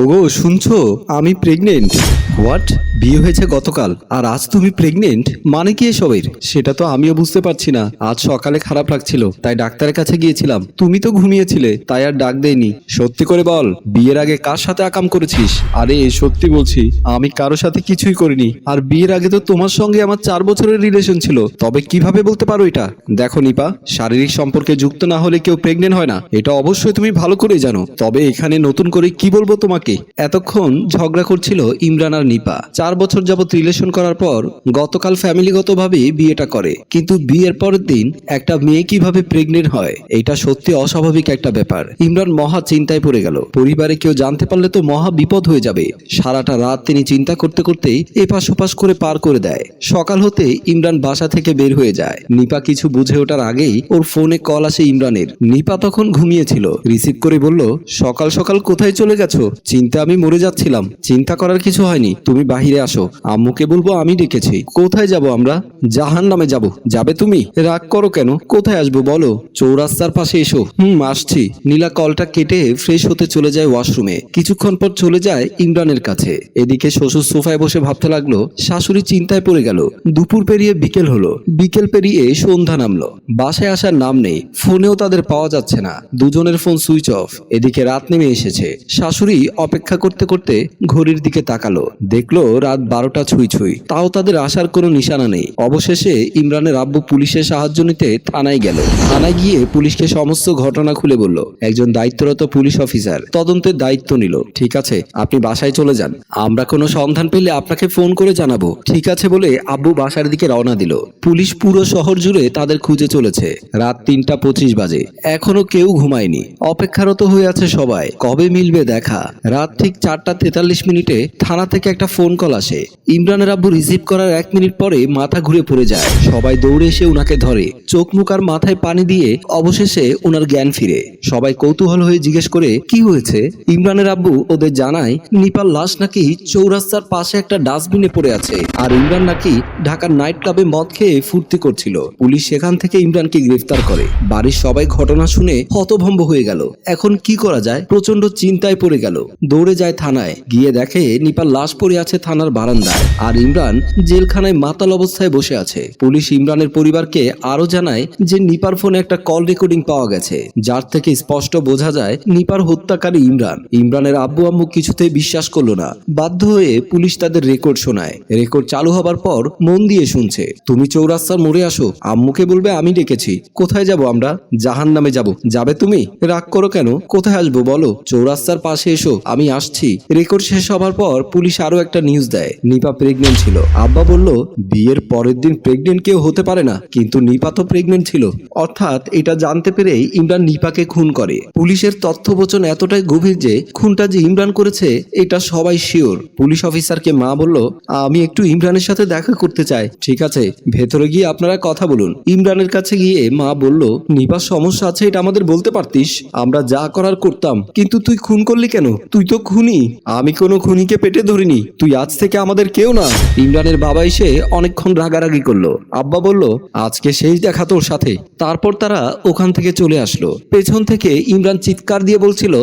ওগো শুনছো? আমি প্রেগনেন্ট হোয়াট বিয়ে হয়েছে গতকাল, আর আজ তুমি প্রেগনেন্ট মানে কি এসবের? সেটা তো আমিও বুঝতে পারছি না। আজ সকালে খারাপ লাগছিল, তাই ডাক্তারের কাছে গিয়েছিলাম। তুমি তো ঘুমিয়েছিলে, তাই আর ডাক দেয়নি। সত্যি করে বল, বিয়ের আগে কার সাথে আকাম করেছিস? আরে, সত্যি বলছি, আমি কারও সাথে কিছুই করিনি। আর বিয়ের আগে তো তোমার সঙ্গে আমার চার বছরের রিলেশন ছিল। তবে কীভাবে বলতে পারো এটা? দেখো নিপা, শারীরিক সম্পর্কে যুক্ত না হলে কেউ প্রেগনেন্ট হয় না। এটা অবশ্যই তুমি ভালো করেই জানো। তবে এখানে নতুন করে কি বলব তোমাকে? এতক্ষণ ঝগড়া করছিল ইমরান আর নিপা। চার বছর যাবত রিলেশন করার পর গতকাল ফ্যামিলিগতভাবে বিয়েটা করে। কিন্তু বিয়ের পরের দিন একটা মেয়ে কীভাবে প্রেগনেন্ট হয়, এটা সত্যি অস্বাভাবিক একটা ব্যাপার। ইমরান মহা চিন্তায় পড়ে গেল। পরিবারে কেউ জানতে পারলে তো মহা বিপদ হয়ে যাবে। সারাটা রাত তিনি চিন্তা করতে করতেই এপাশ ওপাশ করে পার করে দেয়। সকাল হতে ইমরান বাসা থেকে বের হয়ে যায়। নিপা কিছু বুঝে ওঠার আগেই ওর ফোনে কল আসে ইমরানের। নিপা তখন ঘুমিয়েছিল। রিসিভ করে বলল, সকাল সকাল কোথায় চলে গেছো? চিন্তা আমি মরে যাচ্ছিলাম। চিন্তা করার কিছু হয়নি। তুমি বাহিরে আসো। আম্মুকে বলব আমি ডেকেছি। কোথায় যাব আমরা? জাহান নামে যাব। যাবে তুমি? রাগ করো কেন? কোথায় আসব বলো? চৌরাস্তার পাশে এসো। হুম, আসছি। নীলা কলটা কেটে ফ্রেশ হতে চলে যায় ওয়াশরুমে। কিছুক্ষণ পর চলে যায় ইমরানের কাছে। এদিকে শ্বশুর সোফায় বসে ভাবতে লাগল, শাশুড়ি চিন্তায় পড়ে গেল। দুপুর পেরিয়ে বিকেল হলো। বিকেল পেরিয়ে সন্ধ্যা নামলো। বাসায় আসার নাম নেই। ফোনেও তাদের পাওয়া যাচ্ছে না। দুজনের ফোন সুইচ অফ। এদিকে রাত নেমে এসেছে। শাশুড়ি অপেক্ষা করতে করতে ঘড়ির দিকে তাকালো। দেখল রাত বারোটা ছুঁই ছুঁই। তাও তাদের আসার কোনো নিশানা নেই। অবশেষে ইমরানের আব্বু পুলিশের সাহায্য নিতে থানায় গেল। থানায় গিয়ে পুলিশকে সমস্ত ঘটনা খুলে বলল, একজন দায়িত্বরত পুলিশ অফিসার তদন্তের দায়িত্ব নিল। ঠিক আছে, আপনি বাসায় চলে যান। আমরা কোনো সন্ধান পেলে আপনাকে ফোন করে জানাব। ঠিক আছে বলে আব্বু বাসার দিকে রওনা দিল। পুলিশ পুরো শহর জুড়ে তাদের খুঁজে চলেছে। রাত তিনটা পঁচিশ বাজে। এখনও কেউ ঘুমায়নি। অপেক্ষারত হয়ে আছে সবাই। কবে মিলবে দেখা? রাত ঠিক চারটা তেতাল্লিশ মিনিটে থানা থেকে একটা ফোন কল আসে ইমরানের আব্বু রিসিভ করার এক মিনিট পরে মাথা ঘুরে পড়ে যায়। সবাই দৌড়ে এসে উনাকে ধরে। চোখ মুখ আর মাথায় পানি দিয়ে অবশেষে ওনার জ্ঞান ফিরে। সবাই কৌতূহল হয়ে জিজ্ঞেস করে, কি হয়েছে? ইমরানের আব্বু ওদের জানায় নিপার লাশ নাকি চৌরাস্তার পাশে একটা ডাস্টবিনে পড়ে আছে। আর ইমরান নাকি ঢাকার নাইট ক্লাবে মদ খেয়ে ফুর্তি করছিল। পুলিশ সেখান থেকে ইমরানকে গ্রেফতার করে। বাড়ির সবাই ঘটনা শুনে হতভম্ব হয়ে গেল। এখন কি করা যায়? প্রচণ্ড চিন্তায় পড়ে গেল। দৌড়ে যায় থানায়। গিয়ে দেখে নিপাল লাশ পড়ে আছে থানার বারান্দায় আর ইমরান জেলখানায় মাতাল অবস্থায় বসে আছে। পুলিশ ইমরানের পরিবারকে আরও জানায় যে নিপার ফোনে একটা কল রেকর্ডিং পাওয়া গেছে, যার থেকে স্পষ্ট বোঝা যায় নিপার হত্যাকারী ইমরান। ইমরানের আব্বু আম্মু কিছুতেই বিশ্বাস করল না। বাধ্য হয়ে পুলিশ তাদের রেকর্ড শোনায়। রেকর্ড চালু হবার পর মন দিয়ে শুনছে, তুমি চৌরাস্তার মোড়ে আসো, আম্মুকে বলবে আমি ডেকেছি। কোথায় যাব আমরা? জাহান নামে যাব। যাবে তুমি? রাগ করো কেন? কোথায় আসব বলো? চৌরাস্তার পাশে এসো, আমি আসছি। রেকর্ড শেষ হবার পর পুলিশ আরও একটা নিউজ দেয়। নিপা প্রেগনেন্ট ছিল। আব্বা বলল, বিয়ের পরের দিন প্রেগনেন্ট কেউ হতে পারে না, কিন্তু নিপা তো প্রেগনেন্ট ছিল। অর্থাৎ এটা জানতে পেরেই ইমরান নিপাকে খুন করে। পুলিশের তথ্যবচন এতটাই গভীর যে খুনটা যে ইমরান করেছে, এটা সবাই শিওর পুলিশ অফিসারকে মা বলল, আমি একটু ইমরানের সাথে দেখা করতে চাই, ঠিক আছে? ভেতরে গিয়ে আপনারা কথা বলুন। ইমরানের কাছে গিয়ে মা বলল নিপার সমস্যা আছে, এটা আমাদের বলতে পারতিস। আমরা যা করার করতাম, কিন্তু তুই খুন করলি কেন? তুই তো খুনি। আমি কোনো খুনিকে পেটে ধরিনি। তুই আজ থেকে আমাদের কেউ না। ইমরানের বাবা এসে অনেকক্ষণ রাগারাগি করল। আব্বা বলল, আজকে শেষ দেখা তোর সাথে। তারপর তারা ওখান থেকে চলে আসলো। পেছন থেকে ইমরান চিৎকার দিয়ে বলছিল,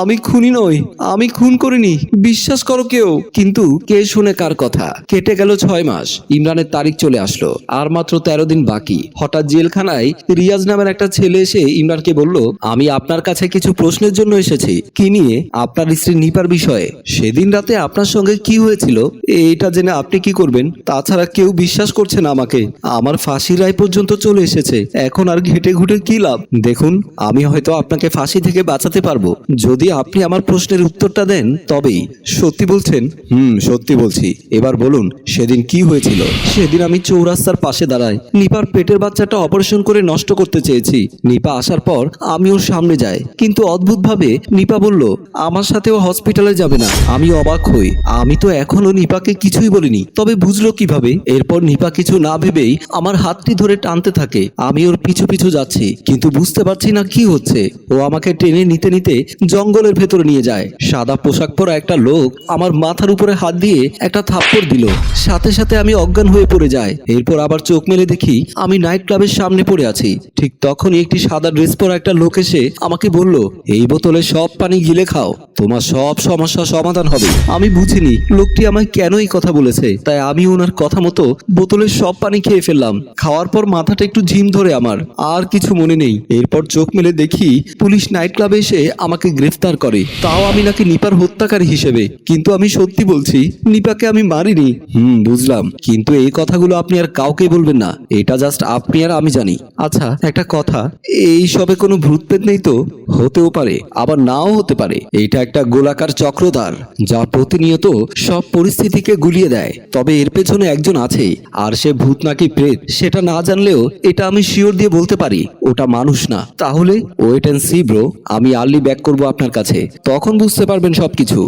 আমি খুনি নই, আমি খুন করিনি, বিশ্বাস করো কেউ। কিন্তু কে শুনে কার কথা? কেটে গেল ছয় মাস, ইমরানের তারিখ চলে আসলো, আর মাত্র তেরো দিন বাকি। হঠাৎ জেলখানায় রিয়াজ নামের একটা ছেলে এসে ইমরানকে বলল, আমি আপনার কাছে কিছু প্রশ্নের জন্য এসেছি। কি নিয়ে? আপনার স্ত্রী নিপার বিষয়ে। সেদিন রাতে আপনার সঙ্গে কি হয়েছিল? এটা জেনে আপনি কি করবেন? তাছাড়া কেউ বিশ্বাস করছে না আমাকে। আমার ফাঁসি রায় পর্যন্ত চলে এসেছে। এখন আর ঘেটে ঘুটে কি লাভ? দেখুন, আমি হয়তো আপনাকে ফাঁসি থেকে বাঁচাতে পারব। যদি আপনি আমার প্রশ্নের উত্তরটা দেন, তবেই। সত্যি বলছেন? হুম, সত্যি বলছি। এবার বলুন, সেদিন কি হয়েছিল? সেদিন আমি চৌরাস্তার পাশে দাঁড়াই। নিপার পেটের বাচ্চাটা অপারেশন করে নষ্ট করতে চেয়েছি। নিপা আসার পর আমি ওর সামনে যাই। কিন্তু অদ্ভুতভাবে নিপা বলল, আমার সাথেও হসপিটালে যাবে না। আমি অবাক হই। আমি তো এখনও এখনও নিপাকে কিছুই বলিনি। তবে বুঝলো কীভাবে? এরপর নিপা কিছু না ভেবেই আমার হাতটি ধরে টানতে থাকে। আমি ওর পিছু পিছু যাচ্ছি, কিন্তু বুঝতে পারছি না কি হচ্ছে। ও আমাকে টেনে নিতে নিতে জঙ্গলের ভেতরে নিয়ে যায়। সাদা পোশাক পরা একটা লোক আমার মাথার উপরে হাত দিয়ে একটা থাপ্পড় দিল। সাথে সাথে আমি অজ্ঞান হয়ে পড়ে যাই। এরপর আবার চোখ মেলে দেখি আমি নাইট ক্লাবের সামনে পড়ে আছি। ঠিক তখনই একটি সাদা ড্রেস পরা একটা লোক এসে আমাকে বলল, এই বোতলে সব পানি গিলে খাও। তোমার সব সমস্যা সমাধান হবে। আমি বুঝিনি, লোকটি আমায় কেন এই কথা বলেছে? তাই আমি ওনার কথা মতো বোতলের সব পানি খেয়ে ফেললাম। খাওয়ার পর মাথাটা একটু ঝিম ধরে আমার। আর কিছু মনে নেই। এরপর চোখ মেলে দেখি পুলিশ নাইট ক্লাবে এসে আমাকে গ্রেফতার করে। তাও আমি নাকি নিপার হত্যাকারী হিসেবে। কিন্তু আমি সত্যি বলছি, নিপাকে আমি মারিনি। হুম, বুঝলাম। কিন্তু এই কথাগুলো আপনি আর কাউকে বলবেন না। এটা জাস্ট আপনি আর আমি জানি। আচ্ছা একটা কথা। এই সবে কোনো ভূতপেত নেই তো? হতেও পারে। আবার নাও হতে পারে। এটা একটা গোলাকার চক্রধার, যা প্রতিনিয়ত সব পরিস্থিতিকে গুলিয়ে দেয়। তবে এর পেছনে একজন আছে আর সে ভূত নাকি প্রেত, সেটা না জানলেও এটা আমি শিওর দিয়ে বলতে পারি, ওটা মানুষ না। তাহলে ওয়েট অ্যান্ড সি ব্রো আমি আর্লি ব্যাক করব আপনার কাছে। তখন বুঝতে পারবেন সবকিছু।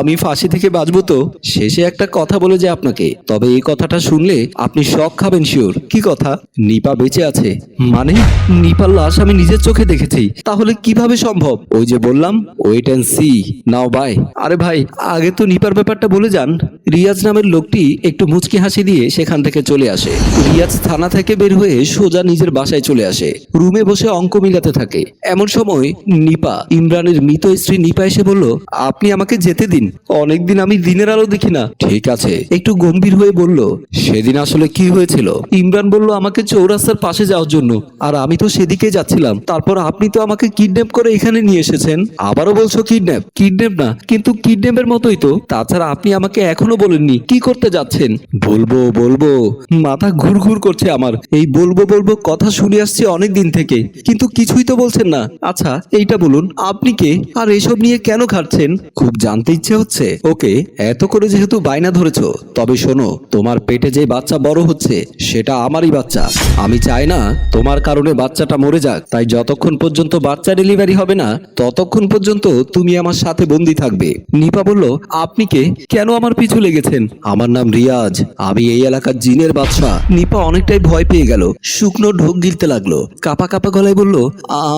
আমি ফাঁসি থেকে বাঁচবো তো? শেষে একটা কথা বলে যে আপনাকে। তবে এই কথাটা শুনলে আপনি শখ খাবেন শিওর। কি কথা? নিপা বেঁচে আছে। মানে? নিপার লাশ আমি নিজের চোখে দেখেছি। তাহলে কীভাবে সম্ভব? ওই যে বললাম wait and see now bye আরে ভাই, আগে তো নিপার ব্যাপারটা বলে যান। রিয়াজ নামের লোকটি একটু মুচকি হাসি দিয়ে সেখান থেকে চলে আসে। রিয়াজ থানা থেকে বের হয়ে সোজা নিজের বাসায় চলে আসে। রুমে বসে অঙ্ক মিলাতে থাকে। এমন সময় নিপা, ইমরানের মৃত স্ত্রী নিপা এসে বলল, আপনি আমাকে যেতে দিন। অনেকদিন আমি দিনের আলো দেখি না। ঠিক আছে। একটু গম্ভীর হয়ে বলল, সেদিন আসলে কি হয়েছিল? ইমরান বলল, আমাকে চৌরাস্তার পাশে যাওয়ার জন্য। আর আমি তো সেদিকে যাচ্ছিলাম। তারপর আপনি তো আমাকে কিডন্যাপ করে এখানে নিয়ে এসেছেন। আবারও বলছো কিডন্যাপ? কিডন্যাপ না, কিন্তু কিডন্যাপের মতোই তো। তাছাড়া আপনি আমাকে এখনও বলেননি। কি করতে যাচ্ছেন? বলব বলব। মাথা ঘুর ঘুর করছে আমার। এই বলব বলব কথা শুনে আসছে অনেক দিন থেকে। কিন্তু কিছুই তো বলছেন না। আচ্ছা এইটা বলুন, আপনি কে? আর এসব নিয়ে কেন খাটছেন খুব জানতে ইচ্ছে হচ্ছে। ওকে, এত করে যেহেতু বায়না ধরেছো, তবে শোনো, তোমার পেটে যে বাচ্চা বড় হচ্ছে, সেটা আমারই বাচ্চা। আমি চাই না তোমার কারণে বাচ্চাটা মরে যাক। তাই যতক্ষণ পর্যন্ত বাচ্চা ডেলিভারি হবে না, ততক্ষণ পর্যন্ত তুমি আমার সাথে বন্দি থাকবে। নিপা বলল, আপনি কে? কেন আমার পিছু লেগেছেন। আমার নাম রিয়াজ। আমি এই এলাকার জিনের বাদশা নিপা অনেকটাই ভয় পেয়ে গেল। শুকনো ঢোক গিলতে লাগল। কাপা কাপা গলায় বলল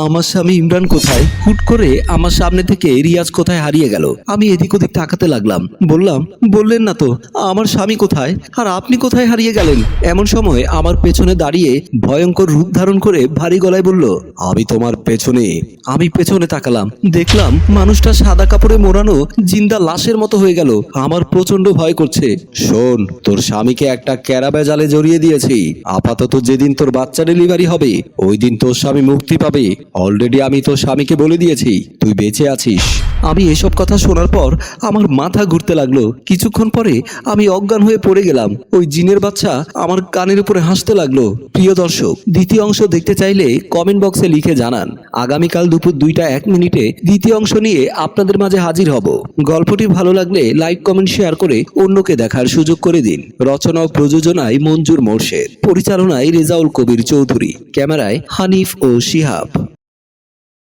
আমার স্বামী ইমরান কোথায়? হুট করে আমার সামনে থেকে রিয়াজ কোথায় হারিয়ে গেল। আমি এদিক ওদিক তাকাতে লাগলাম। বললাম বললেন না তো আমার স্বামী কোথায়? আর আপনি কোথায় হারিয়ে গেলেন? এমন সময় আমার পেছনে দাঁড়িয়ে ভয়ঙ্কর রূপ ধারণ করে ভারী গলায় বলল আমি তোমার পেছনে। আমি পেছনে তাকালাম। দেখলাম মানুষটা সাদা কাপড়ে মোড়ানো জিন্দা লাশের মতো হয়ে গেল। আমার প্রচণ্ড ভয় করছে। শোন, তোর স্বামীকে একটা ক্যারাবে জালে জড়িয়ে দিয়েছি। আপাতত যেদিন তোর বাচ্চা ডেলিভারি হবে ওই দিন তোর স্বামী মুক্তি পাবে। অলরেডি আমি তোর স্বামীকে বলে দিয়েছি, তুই বেঁচে আছিস। আমি এসব কথা শোনার পর আমার মাথা ঘুরতে লাগল। কিছুক্ষণ পরে আমি অজ্ঞান হয়ে পড়ে গেলাম। ওই জিনের বাচ্চা আমার কানের উপরে হাসতে লাগল। প্রিয় দর্শক, দ্বিতীয় অংশ দেখতে চাইলে কমেন্ট বক্সে লিখে জানান। আগামীকাল দুপুর দুইটা এক মিনিটে দ্বিতীয় অংশ নিয়ে আপনাদের মাঝে হাজির হব। গল্পটি ভালো লাগলে লাইক, কমেন্ট শেয়ার করে অন্যকে দেখার সুযোগ করে দিন। রচনা প্রযোজনায় মঞ্জুর মোর্শেদ। পরিচালনায় রেজাউল কবির চৌধুরী। ক্যামেরায় হানিফ ও শিহাব।